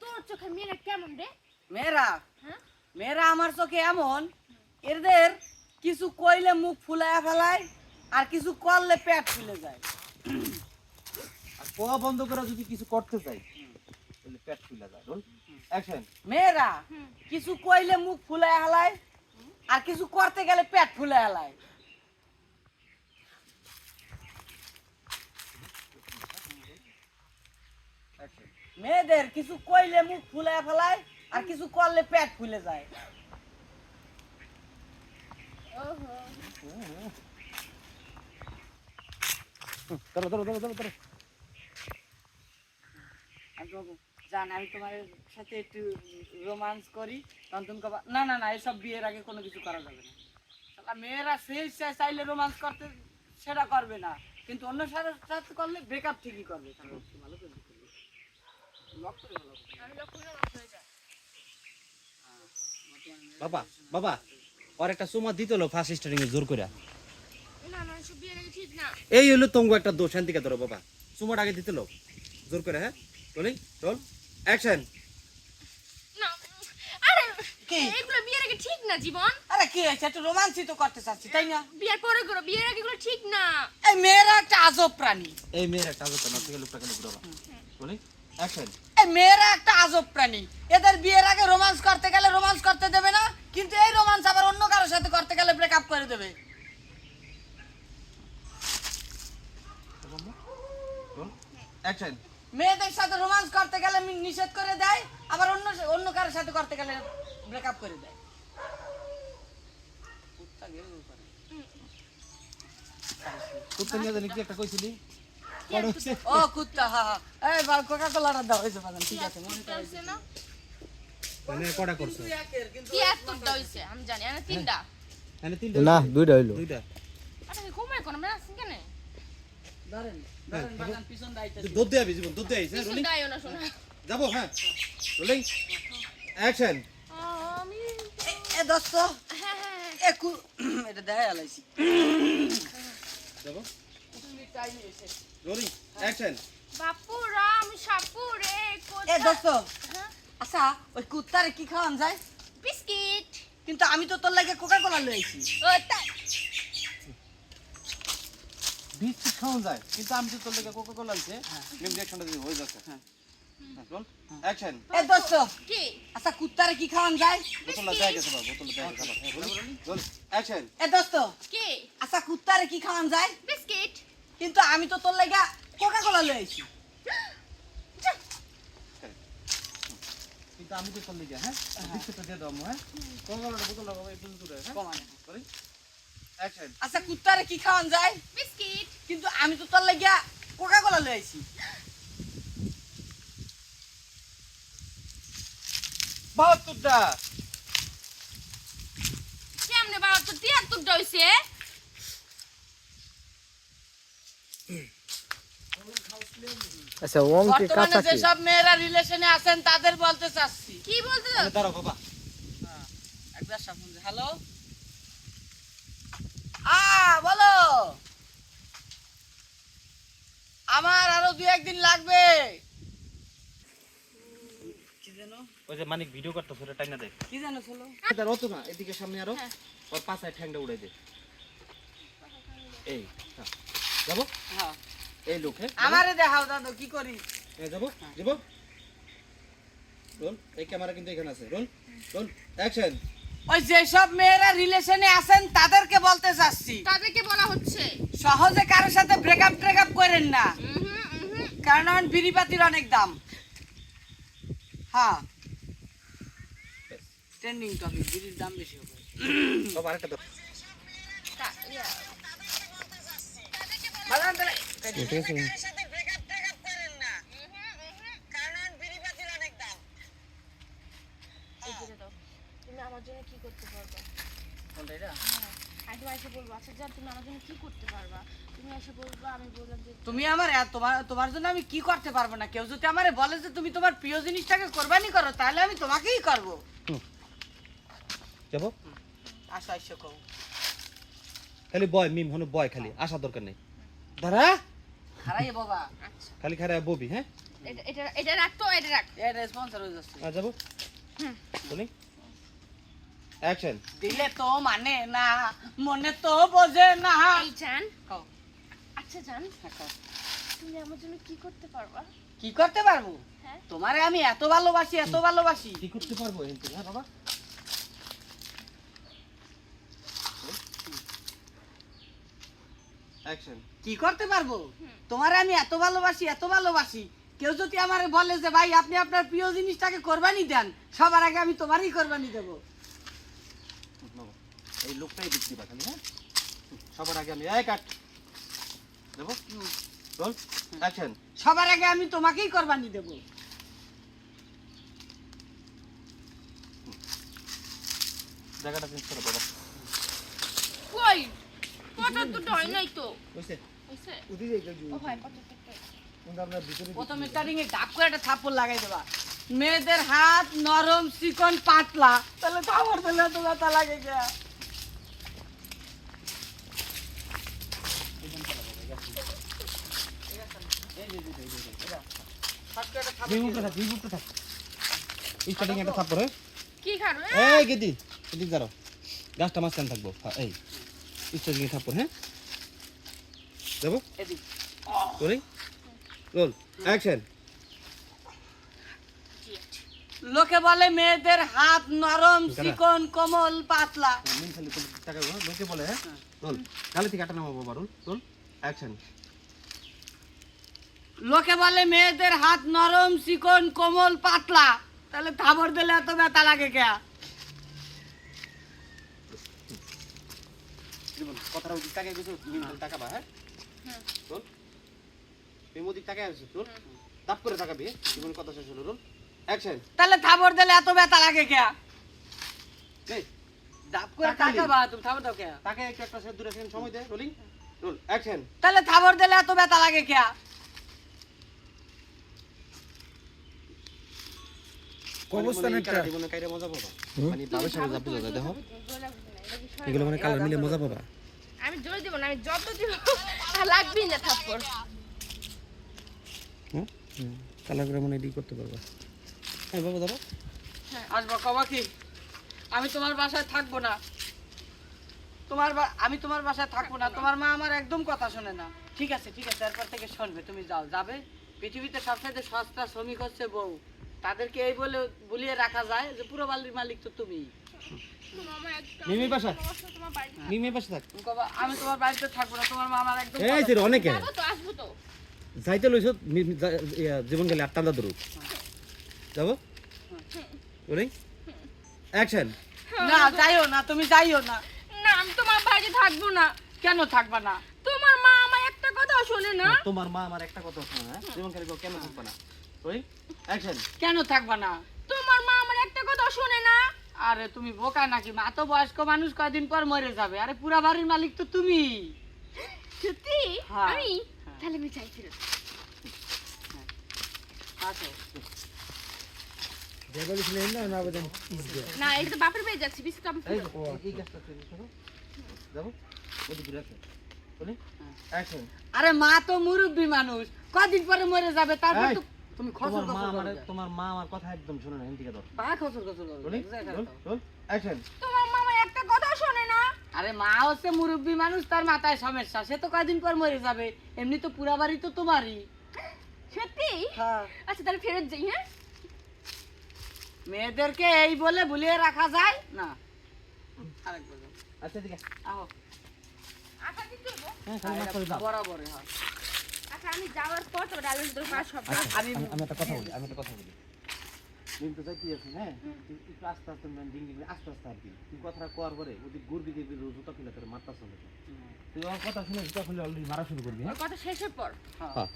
তোর চোখে মেয়েরা কেমন রে? মেয়েরা? হ্যাঁ? মেয়েরা আমার চোখে এমন এদের কিছু কইলে মুখ ফুলায় ফেলায় আর কিছু করলে পেট ফুলে যায়। আর কোয়া বন্ধ করে যদি কিছু করতে চাই তাহলে পেট ফুলে যায়। অ্যাকশন মেয়েরা কিছু কইলে মুখ ফুলায় হেলায় আর কিছু করতে গেলে পেট ফুলে হেলায় মেয়েদের কিছু কইলে মুখ ফুলায় ফেলায় আর কিছু করলে পেট ফুলে যায়। ধরো ধরো ধরো ধরো ধরো আমি জান আমি তোমার সাথে একটু রোমান্স করি। তখন তুমি না না না এসব বিয়ের আগে কোনো কিছু করা যাবে না। মেয়েরা সেই চাইলে রোমান্স করতে সেটা করবে না। কিন্তু অন্য সাথে সাথে করলে ব্রেকআপ ঠিকই করবে। তাহলে ভালো করবে বাবা বাবা আর একটা চুমা দিতে হলো ফার্স্ট স্টার্টিং এ জোর করে না না এসব বিয়ের আগে ঠিক না এই হলো তঙ্গু একটা দোষ শান্তিকে ধরো বাবা। চুমাটা আগে দিতে লোক জোর করে হ্যাঁ? Rolling role. অ্যাকশন না আরে কি? এগুলো বিয়ের আগে ঠিক না জীবন? আরে কি? হয়েছে একটু রোমান্সই তো করতে চাচ্ছি তাই না? বিয়ের পরে করো বিয়ের আগে এগুলো ঠিক না। এই মেয়েরা একটা আজব প্রাণী। এই মেয়ের একটা আজব ঘুরাবা? রোলিং অ্যাকশন মেয়েরা একটা আজব প্রাণী। এদের বিয়ের আগে রোমান্স করতে গেলে রোমান্স করতে দেবে না কিন্তু এই রোমান্স আবার অন্য কারোর সাথে করতে গেলে ব্রেকআপ করে দেবে। অ্যাকশন মেয়েদের সাথে রোমান্স করতে গেলে নিষেধ করে দেয় আবার অন্য অন্য কারোর সাথে করতে গেলে ব্রেকআপ করে দেয়। কুত্তা নিয়ে একটা কইছিলি? ও কুত্তা হা হা। এই বা কোকা কোলাটা দাও হয়েছে বাদাম ঠিক আছে মনে করে না? মানে কটা করছ? কি এতটা হইছে আমি জানি না তিনটা। মানে তিনটা না দুইটা হইল। দুইটা। আরে ঘুমায় কোন আমরা আছেন কেন? ধরেন ধরেন বাদাম পিছন দাইতে দুধ দিয়ে আবি দুধ দিয়ে আইছে কিছু দাইও না শোনা। যাব হ্যাঁ। রোলিং? অ্যাকশন। আমি এ দোস্ত। হ্যাঁ হ্যাঁ হ্যাঁ। এ কু এটা দেখাই আলাইছি। যাব? তুমি টাইম এসে। রোলিং অ্যাকশন বাপুরা আমি সাপুরে এ দোস্ত হ্যাঁ? আচ্ছা ওই কুত্তারে কি খাওয়ান যায়? বিস্কিট। কিন্তু আমি তো তোর লাগে কোকা কোলা লইছি ও তাই। বিস্কিট খাওয়া যায় কিন্তু আমি তো তোর লেগে কোকা কোলা দিতে হয়ে যাচ্ছে। হ্যাঁ। হ্যাঁ অ্যাকশন এ দোস্ত কি? আচ্ছা কুত্তারে কি খাওয়ান যায়? গেছে গেছে অ্যাকশন এ দোস্ত কি? আচ্ছা কুত্তারে কি খাওয়ান যায়? বিস্কিট। কিন্তু আমি তো তোর লাগে কোকা কোলা লইছি কিন্তু আমি তো তোর লেগে হ্যাঁ? বিস্কিটটা দিয়ে দাও হ্যাঁ? কোকা কোলা বোতলটা বাবা একটু দূরে হ্যাঁ? কমানে সরি আচ্ছা কুত্তারে কি খাওয়ান যায়? বিস্কিট। কিন্তু আমি তো তোর লাগে কোকা কোলা লইছি বাহাত্তরটা। কেমনে তো তিয়াত্তরটা হইছে? আচ্ছা অঙ্কে কি যেসব মেয়েরা রিলেশনে আছেন তাদের বলতে চাচ্ছি। কি বলতে দাঁড়াও বাবা। একবার সামনে হ্যালো আ বলো। আমার আরও দুই একদিন লাগবে। কি যেন? ওই যে মানিক ভিডিও করতে টাইনা দে। কি ছিল তার অত না এদিকে সামনে আরও। হ্যাঁ। ওর পাশায় ঠ্যাংটা উড়াই দে। এই হ্যাঁ। যাব? হ্যাঁ। এই লোক আমারে দেখাও দাদু কি করি? এই যাব যাব। রোল এই ক্যামেরা কিন্তু এখানে আছে। Roll roll action. ওই যেসব মেয়েরা রিলেশনে আছেন তাদেরকে বলতে চাচ্ছি। তাদেরকে বলা হচ্ছে। সহজে কারোর সাথে ব্রেকআপ ট্রেকআপ করেন না। কারণ এখন বিড়িপাতির অনেক দাম। হ্যাঁ। ট্রেন্ডিং টপিক বিড়ির দাম বেশি হবে। বাবা আরেকটা ঠিক আছে তুমি আমার জন্য কি করতে পারবা? কোনটা এটা? আগে এসে বলব। আচ্ছা যা তুমি আমার জন্য কি করতে পারবা? তুমি এসে বলবা আমি বললাম যে তুমি আমার তোমার তোমার জন্য আমি কি করতে পারব না? কেউ যদি আমারে বলে যে তুমি তোমার প্রিয় জিনিসটাকে কোরবানি করো তাহলে আমি তোমাকেই করব। যাব? আসো আসো কও। খালি বয় মিম হনো বয় খালি। আসা দরকার নেই। দাঁড়া। বাবা। আচ্ছা। খালি খারাপ ববি হ্যাঁ? এটা এটা এটা রাখ তো এটা রাখ। এটা স্পন্সর হয়ে যাচ্ছে। আর যাব বলি। অ্যাকশন দিলে তো মানে না মনে তো বোঝে না। এই জান। কও, আচ্ছা জান। হ্যাঁ, কও। তুমি আমার জন্য কি করতে পারবা? কি করতে পারব? হ্যাঁ। তোমারে আমি এত ভালোবাসি এত ভালোবাসি। কি করতে পারব হ্যাঁ বাবা? কি করতে পারব? তোমার আমি এত ভালোবাসি এত ভালোবাসি। কেউ যদি আমারে বলে যে ভাই আপনি আপনার প্রিয় জিনিসটাকে কোরবানি দেন সবার আগে আমি তোমারই কোরবানি দেবো। এই লোকটাই বিক্রি বা হ্যাঁ? সবার আগে আমি এক কাট। দেবো? রোল অ্যাকশন সবার আগে আমি তোমাকেই কোরবানি দেবো। জায়গাটা চেঞ্জ করো বাবা কই? পটল তো হয় নাই তো। বুঝছে হইছে উঠে যাই কেউ ও ভাই পটল তো কিন্তু আপনার ভিতরে প্রথমে স্টার্টিং এ ঢাক করে একটা থাপ্পড় লাগাই দেবা। মেয়েদের হাত নরম চিকন পাতলা। তাহলে থাপড় দিলে তো ব্যথা লাগে হ্যাঁ? কি খাবে? এই গেদি এদিক দাঁড়াও। গাছটা মাঝখানে থাকব। হ্যাঁ এই। স্টার্টিং এ থাপ্পড় হ্যাঁ? দেবো এদিক। রোল অ্যাকশন লোকে বলে মেয়েদের হাত নরম? চিকন কোমল পাতলা। মিন লোকে বলে হ্যাঁ? রোল গালি থেকে আটা নামাবো বাবা রোল অ্যাকশন লোকে বলে মেয়েদের হাত নরম চিকন কোমল পাতলা। তাহলে থাপড় দিলে এত ব্যথা লাগে কে কথাটা ওদিক হ্যাঁ। রোল? এই মোদিক টাকা আছে রোল? তাপ করে কথা শেষ হলো অ্যাকশন তাহলে থাপড় দিলে এত ব্যথা লাগে কে? এই ডাব করে টাকা টাকা বা তুমি থাপড় দাও কে? টাকা একটু একটা সে দূরে সেকেন্ড সময় দে রোলিং? রোল অ্যাকশন তাহলে থাপড় দিলে এত ব্যথা লাগে কে? জীবনে কাইরে মজা পাবা? মানে বাবার সাথে যাবে দেখো। এগুলো মানে কালার মিলে মজা পাবা? জোর দিব না আমি যত দিব আর লাগবেই না থাপ্পড়। কালার করে মনে এডিট করতে পারবা। হ্যাঁ বাবা ধরো। আসব কবা কি আমি তোমার বাসায় থাকব না। তোমার বা- আমি তোমার বাসায় থাকব না। তোমার মা আমার একদম কথা শোনে না। ঠিক আছে ঠিক আছে এরপর থেকে শুনবে তুমি যাও। যাবে? পৃথিবীতে সবচেয়ে সস্তা শ্রমিক হচ্ছে বউ। তাদেরকে এই বলে বলিয়ে রাখা যায় যে পুরো বালির মালিক তো তুমি মামা বাসা অবশ্য তোমার বাড়ি মিমি বাসা থাক। আমি তোমার বাড়িতে থাকব না তোমার মা একদম এই তোর অনেকে। আসব তো। যাইতে লইছ জীবন গেলে আটটা দা যাব? অ্যাকশন না যাইও না তুমি যাইও না। না আমি তোমার বাড়ি থাকব না। কেন থাকবা না? তোমার মা আমার একটা কথা শোনে না। তোমার মা আমার একটা কথা শোনা হ্যাঁ জীবন গেলে কেন থাকবে না? অ্যাকশন কেন থাকবা না? তোমার মা আমার একটা কথা শোনে না। আরে তুমি বোকা নাকি? মা তো বয়স্ক মানুষ কয়দিন পর মরে যাবে। আরে পুরা বাড়ির মালিক তো তুমি। সত্যি? হ্যাঁ। আমি? হ্যাঁ। তাহলে আমি চাই ফিরত না এটা বাপের বাড়ি যাচ্ছি বিস্কুট আমি এই গাছটা তৈরি করো যাব? ওদিকে ঘুরে আসো রোলিং অ্যাকশন আরে মা তো মুরব্বী মানুষ কদিন পরে মরে যাবে? তারপর তো তুমি খসর খসর করো। তোমার মা আমার কথা একদম শোনে না এদিকে দাও পা খসর খসর করো। অ্যাকশন তোমার মা আমার একটা কথা শোনে না। আরে মা হচ্ছে মুরব্বী মানুষ তার মাথায় সমস্যা। সে তো কয়দিন পর মরে যাবে এমনি তো পুরা বাড়ি তো তোমারই। সত্যি? হ্যাঁ। আচ্ছা তাহলে ফেরত যাই হ্যাঁ? মেয়েদেরকে এই বলে ভুলিয়ে রাখা যায়? না। আরেকবার। আচ্ছা এদিকে। আহো। আচ্ছা দিতে? হ্যাঁ বরাবর হ্যাঁ। আমি যাওয়ার পর তো ডালের তোর মা সব আচ্ছা, আমি- আমি একটা কথা বলি আমি একটা কথা বলি। তুমি তো যাইতে আছি হ্যাঁ একটু আস্তে আস্তে মানে ডিং ডিং আস্তে আস্তে আর কি তুই কথাটা কোয়ার পরে ওদি গুরবি দিবি জুতা খুলে তোর মাথা চলে। তুই আমার কথা শুনে জুতা খুলে অলরেডি মারা শুরু করবি হ্যাঁ? কথা শেষের পর হ্যাঁ।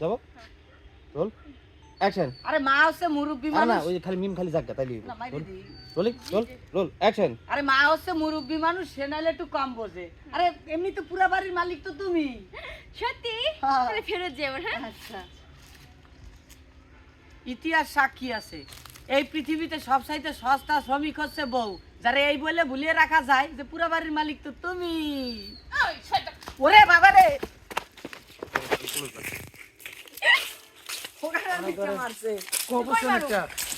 যাব? রোল অ্যাকশন আরে মা হচ্ছে মুরব্বী আর না ওই খালি মিম খালি মাইরে দিই। রোলিং অ্যাকশন আরে মা হচ্ছে মুরব্বী মানুষ সে নাহলে একটু কম বোঝে আরে এমনি তো পুরা বাড়ির মালিক তো তুমি সত্যি হ্যাঁ। ফেরত যাব হ্যাঁ আচ্ছা ইতিহাস সাক্ষী আছে এই পৃথিবীতে সবচাইতে সস্তা শ্রমিক হচ্ছে বউ যারা এই বলে ভুলিয়ে রাখা যায় যে পুরা বাড়ির মালিক তো তুমি ওরে বাবা রে দিকে মারছে। কবস্থানেরটা